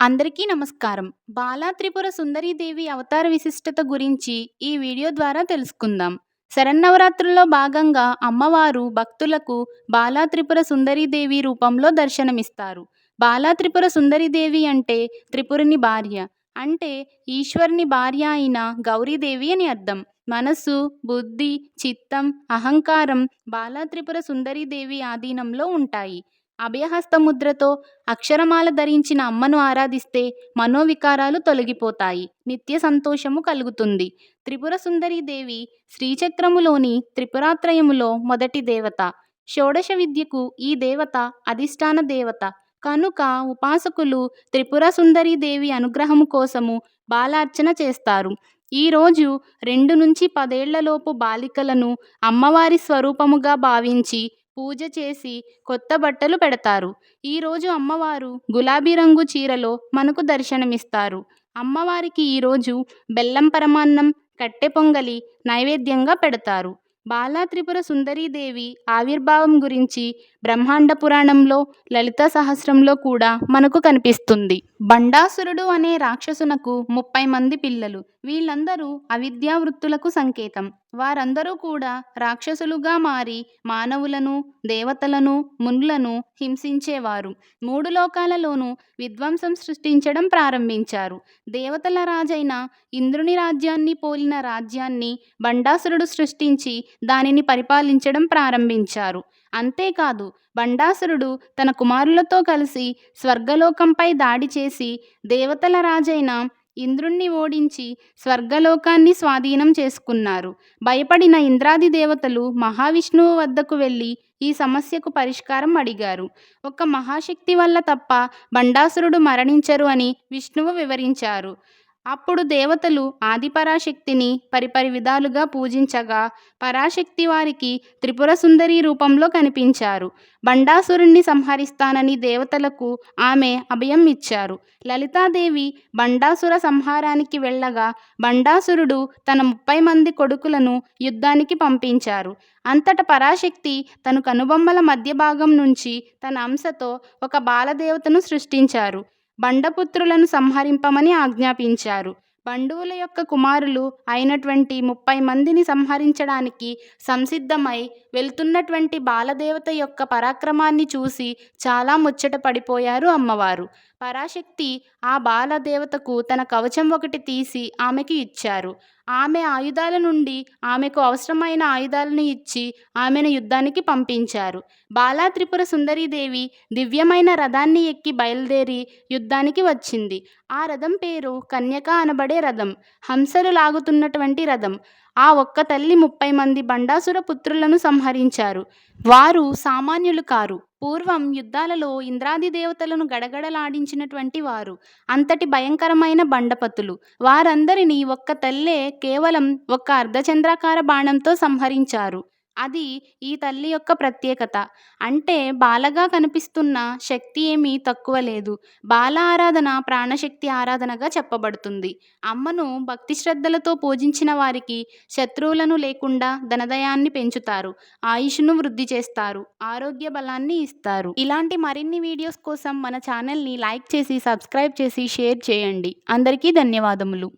అందరికీ నమస్కారం. బాలా త్రిపుర సుందరీదేవి అవతార విశిష్టత గురించి ఈ వీడియో ద్వారా తెలుసుకుందాం. శరన్నవరాత్రుల్లో భాగంగా అమ్మవారు భక్తులకు బాలా త్రిపుర సుందరీదేవి రూపంలో దర్శనమిస్తారు. బాలా త్రిపుర సుందరీదేవి అంటే త్రిపురుని భార్య. అంటే ఈశ్వరుని భార్య అయిన గౌరీదేవి అని అర్థం. మనస్సు బుద్ధి చిత్తం అహంకారం బాలా త్రిపుర సుందరీదేవి ఆధీనంలో ఉంటాయి. అభయహస్త ముద్రతో అక్షరమాల ధరించిన అమ్మను ఆరాధిస్తే మనోవికారాలు తొలగిపోతాయి. నిత్య సంతోషము కలుగుతుంది. త్రిపుర సుందరీ దేవి శ్రీచక్రములోని త్రిపురాత్రయములో మొదటి దేవత. షోడశ విద్యకు ఈ దేవత అధిష్టాన దేవత. కనుక ఉపాసకులు త్రిపుర సుందరీ దేవి అనుగ్రహము కోసము బాలార్చన చేస్తారు. ఈరోజు రెండు నుంచి పదేళ్ళలోపు బాలికలను అమ్మవారి స్వరూపముగా భావించి పూజ చేసి కొత్త బట్టలు పెడతారు. ఈరోజు అమ్మవారు గులాబీ రంగు చీరలో మనకు దర్శనమిస్తారు. అమ్మవారికి ఈరోజు బెల్లం పరమాన్నం కట్టె పొంగలి నైవేద్యంగా పెడతారు. బాలా త్రిపుర సుందరీదేవి ఆవిర్భావం గురించి బ్రహ్మాండ పురాణంలో లలిత సహస్రంలో కూడా మనకు కనిపిస్తుంది. బండాసురుడు అనే రాక్షసునకు ముప్పై మంది పిల్లలు. వీళ్ళందరూ అవిద్యావృత్తులకు సంకేతం. వారందరూ కూడా రాక్షసులుగా మారి మానవులను దేవతలను మునులను హింసించేవారు. మూడు లోకాలలోనూ విధ్వంసం సృష్టించడం ప్రారంభించారు. దేవతల రాజైన ఇంద్రుని రాజ్యాన్ని పోలిన రాజ్యాన్ని బండాసురుడు సృష్టించి దానిని పరిపాలించడం ప్రారంభించారు. అంతేకాదు బండాసురుడు తన కుమారులతో కలిసి స్వర్గలోకంపై దాడి చేసి దేవతల రాజైన ఇంద్రుణ్ణి ఓడించి స్వర్గలోకాన్ని స్వాధీనం చేసుకున్నారు. భయపడిన ఇంద్రాది దేవతలు మహావిష్ణువు వద్దకు వెళ్ళి ఈ సమస్యకు పరిష్కారం అడిగారు. ఒక మహాశక్తి వల్ల తప్ప బండాసురుడు మరణించరు అని విష్ణువు వివరించారు. అప్పుడు దేవతలు ఆదిపరాశక్తిని పరిపరి విధాలుగా పూజించగా పరాశక్తి వారికి త్రిపుర సుందరి రూపంలో కనిపించారు. బండాసురుణ్ణి సంహరిస్తానని దేవతలకు ఆమె అభయం ఇచ్చారు. లలితాదేవి బండాసుర సంహారానికి వెళ్ళగా బండాసురుడు తన ముప్పై మంది కొడుకులను యుద్ధానికి పంపించారు. అంతట పరాశక్తి తను కనుబొమ్మల మధ్య భాగం నుంచి తన అంశతో ఒక బాలదేవతను సృష్టించారు. బండపుత్రులను సంహరింపమని ఆజ్ఞాపించారు. బండువుల యొక్క కుమారులు అయినటువంటి ముప్పై మందిని సంహరించడానికి సంసిద్ధమై వెళ్తున్నటువంటి బాలదేవత యొక్క పరాక్రమాన్ని చూసి చాలా ముచ్చట పడిపోయారు అమ్మవారు. పరాశక్తి ఆ బాలదేవతకు తన కవచం ఒకటి తీసి ఆమెకి ఇచ్చారు. ఆమె ఆయుధాల నుండి ఆమెకు అవసరమైన ఆయుధాలను ఇచ్చి ఆమెను యుద్ధానికి పంపించారు. బాలా త్రిపుర సుందరీదేవి దివ్యమైన రథాన్ని ఎక్కి బయలుదేరి యుద్ధానికి వచ్చింది. ఆ రథం పేరు కన్యక అనబడే రథం. హంసలు లాగుతున్నటువంటి రథం. ఆ ఒక్క తల్లి ముప్పై మంది బండాసుర పుత్రులను సంహరించారు. వారు సామాన్యులు కారు. పూర్వం యుద్ధాలలో ఇంద్రాది దేవతలను గడగడలాడించినటువంటి వారు. అంతటి భయంకరమైన బండపతులు. వారందరినీ ఒక్క తల్లే కేవలం ఒక్క అర్ధచంద్రాకార బాణంతో సంహరించారు. అది ఈ తల్లి యొక్క ప్రత్యేకత. అంటే బాలగా కనిపిస్తున్న శక్తి ఏమీ తక్కువ లేదు. బాల ఆరాధన ప్రాణశక్తి ఆరాధనగా చెప్పబడుతుంది. అమ్మను భక్తి శ్రద్ధలతో పూజించిన వారికి శత్రువులను లేకుండా ధనదయాన్ని పెంచుతారు. ఆయుష్ను వృద్ధి చేస్తారు. ఆరోగ్య బలాన్ని ఇస్తారు. ఇలాంటి మరిన్ని వీడియోస్ కోసం మన ఛానల్ని లైక్ చేసి సబ్స్క్రైబ్ చేసి షేర్ చేయండి. అందరికీ ధన్యవాదములు.